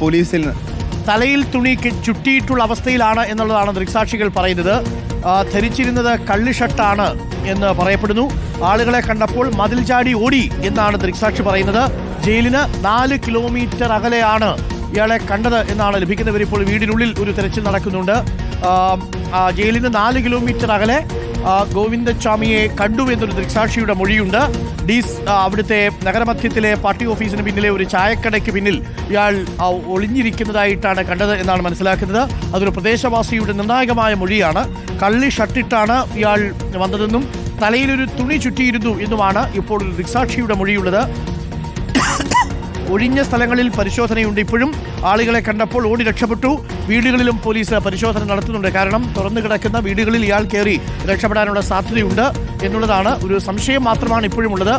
പോലീസിൽ തലയിൽ തുണി ചുറ്റിയിട്ടുള്ള അവസ്ഥയിലാണ് എന്നുള്ളതാണ് ദൃക്സാക്ഷികൾ പറയുന്നത്. ധരിച്ചിരുന്നത് കള്ളി ഷർട്ടാണ് എന്ന് പറയപ്പെടുന്നു. ആളുകളെ കണ്ടപ്പോൾ മതിൽ ചാടി ഓടി എന്നാണ് ദൃക്സാക്ഷി പറയുന്നത്. ജയിലിന് നാല് കിലോമീറ്റർ അകലെയാണ് ഇയാളെ കണ്ടത് എന്നാണ് ലഭിക്കുന്നവർ ഇപ്പോൾ വീടിനുള്ളിൽ ഒരു തെരച്ചിൽ നടക്കുന്നുണ്ട്. ജയിലിൽ നിന്ന് നാല് കിലോമീറ്റർ അകലെ ഗോവിന്ദസ്വാമിയെ കണ്ടു എന്നൊരു ദൃക്സാക്ഷിയുടെ മൊഴിയുണ്ട്. ഡീസ് അവിടുത്തെ നഗരമധ്യത്തിലെ പാർട്ടി ഓഫീസിന് പിന്നിലെ ഒരു ചായക്കടയ്ക്ക് പിന്നിൽ ഇയാൾ ഒളിഞ്ഞിരിക്കുന്നതായിട്ടാണ് കണ്ടത് എന്നാണ് മനസ്സിലാക്കുന്നത്. അതൊരു പ്രദേശവാസിയുടെ നിർണായകമായ മൊഴിയാണ്. കള്ളി ഷട്ടിട്ടാണ് ഇയാൾ വന്നതെന്നും തലയിലൊരു തുണി ചുറ്റിയിരുന്നു എന്നുമാണ് ഇപ്പോൾ ദൃക്സാക്ഷിയുടെ മൊഴിയുള്ളത്. ഒഴിഞ്ഞ സ്ഥലങ്ങളിൽ പരിശോധനയുണ്ട് ഇപ്പോഴും. ആളുകളെ കണ്ടപ്പോൾ ഓടി രക്ഷപ്പെട്ടു. വീടുകളിലും പോലീസ് പരിശോധന നടത്തുന്നുണ്ട്. കാരണം തുറന്നു കിടക്കുന്ന വീടുകളിൽ ഇയാൾ കയറി രക്ഷപ്പെടാനുള്ള സാധ്യതയുണ്ട് എന്നുള്ളതാണ് ഒരു സംശയം മാത്രമാണ് ഇപ്പോഴും ഉള്ളത്